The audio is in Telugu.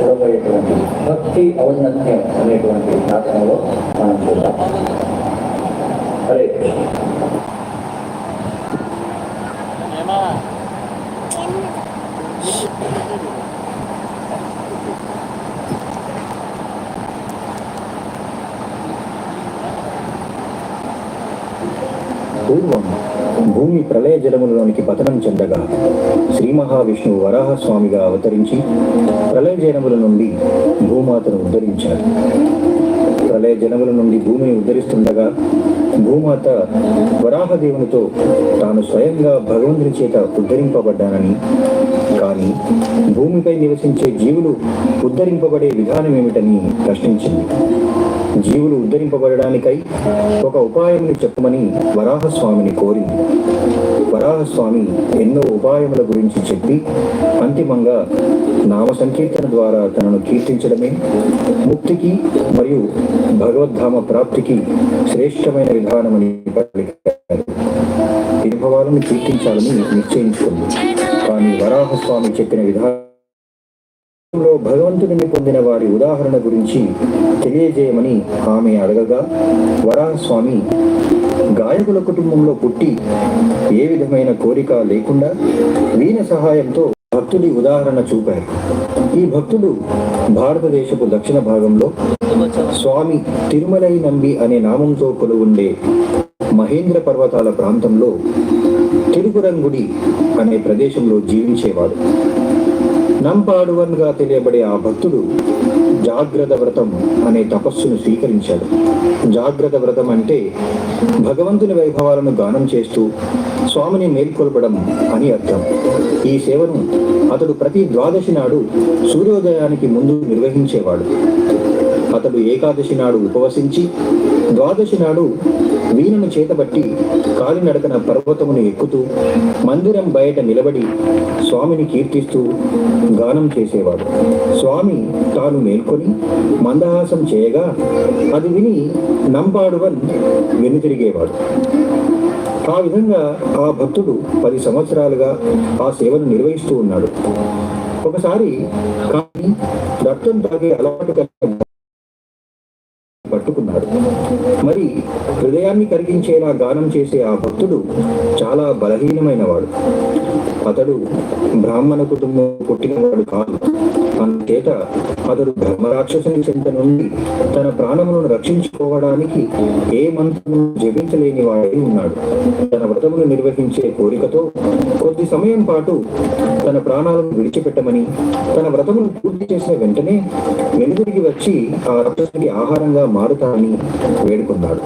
చూడబోయేటువంటి భక్తి ఔన్నత్యం అనేటువంటి నాటకంలో మనం చూద్దాం హరే కృష్ణ పూర్వం భూమి ప్రళయ జలములలోనికి పతనం చెందగా శ్రీ మహావిష్ణువు వరాహస్వామిగా అవతరించి ప్రళయ జలముల నుండి భూమాతను ఉద్ధరించారు ప్రళయ జలముల నుండి భూమిని ఉద్ధరిస్తుండగా భూమాత వరాహదేవునితో తాను స్వయంగా భగవంతుని చేత ఉద్ధరింపబడ్డానని కానీ భూమిపై నివసించే జీవులు ఉద్ధరింపబడే విధానం ఏమిటని ప్రశ్నించింది. జీవులు ఉద్ధరింపబడడానికై ఒక ఉపాయముని చెప్పమని వరాహస్వామిని కోరింది వరాహస్వామి ఎన్నో ఉపాయముల గురించి చెప్పి అంతిమంగా నామ సంకీర్తన ద్వారా తనను కీర్తించడమే ముక్తికి మరియు భగవద్ధామ ప్రాప్తికి శ్రేష్టమైన విధానమని పలికారు. అనుభవాలను కీర్తించాలని నిశ్చయించుకుంది. కానీ వరాహస్వామి చెప్పిన విధానం లో భగవంతుడిని పొందిన వారి ఉదాహరణ గురించి తెలియజేయమని ఆమె అడగగా వరాహస్వామి గాయకుల కుటుంబంలో పుట్టి ఏ విధమైన కోరిక లేకుండా వీణ సహాయంతో భక్తుడి ఉదాహరణ చూపారు. ఈ భక్తుడు భారతదేశపు దక్షిణ భాగంలో స్వామి తిరుమలై నంబి అనే నామంతో కొలువుండే మహేంద్ర పర్వతాల ప్రాంతంలో తిరుగురంగుడి అనే ప్రదేశంలో జీవించేవాడు నంపాడువన్గా తెలియబడే ఆ భక్తుడు జాగ్రత్త వ్రతం అనే తపస్సును స్వీకరించాడు. జాగ్రత్త వ్రతం అంటే భగవంతుని వైభవాలను గానం చేస్తూ స్వామిని మేల్కొల్పడం అని అర్థం. ఈ సేవను అతడు ప్రతి ద్వాదశి నాడు సూర్యోదయానికి ముందు నిర్వహించేవాడు. అతడు ఏకాదశి నాడు ఉపవసించి ద్వాదశి నాడు వీణను చేతబట్టి కాలినడకన పర్వతమును ఎక్కుతూ మందిరం బయట నిలబడి స్వామిని కీర్తిస్తూ గానం చేసేవాడు. స్వామి తాను మేల్కొని మందహాసం చేయగా అది విని నంబాడువన్ వెనుతిరిగేవాడు. ఆ విధంగా ఆ భక్తుడు పది సంవత్సరాలుగా ఆ సేవను నిర్వహిస్తూ ఉన్నాడు. ఒకసారి కానీ రక్తం తాగే అలవాటు కలిగిన పట్టుకున్నాడు. మరి హృదయాన్ని కరిగించేలా గానం చేసే ఆ భక్తుడు చాలా బలహీనమైన వాడు అతడు బ్రాహ్మణ కుటుంబం పుట్టినవాడు కాదు. అందుచేత అతడు బ్రహ్మరాక్షసుని చెంత నుండి తన ప్రాణములను రక్షించుకోవడానికి ఏ మంత్రము జపించలేని వాడై ఉన్నాడు. తన వ్రతమును నిర్వహించే కోరికతో కొద్ది సమయం పాటు తన ప్రాణాలను విడిచిపెట్టమని తన వ్రతమును పూర్తి చేసిన వెంటనే వెనుదిరిగి వచ్చి ఆ రాక్షసునికి ఆహారంగా మారుతానని వేడుకున్నాడు.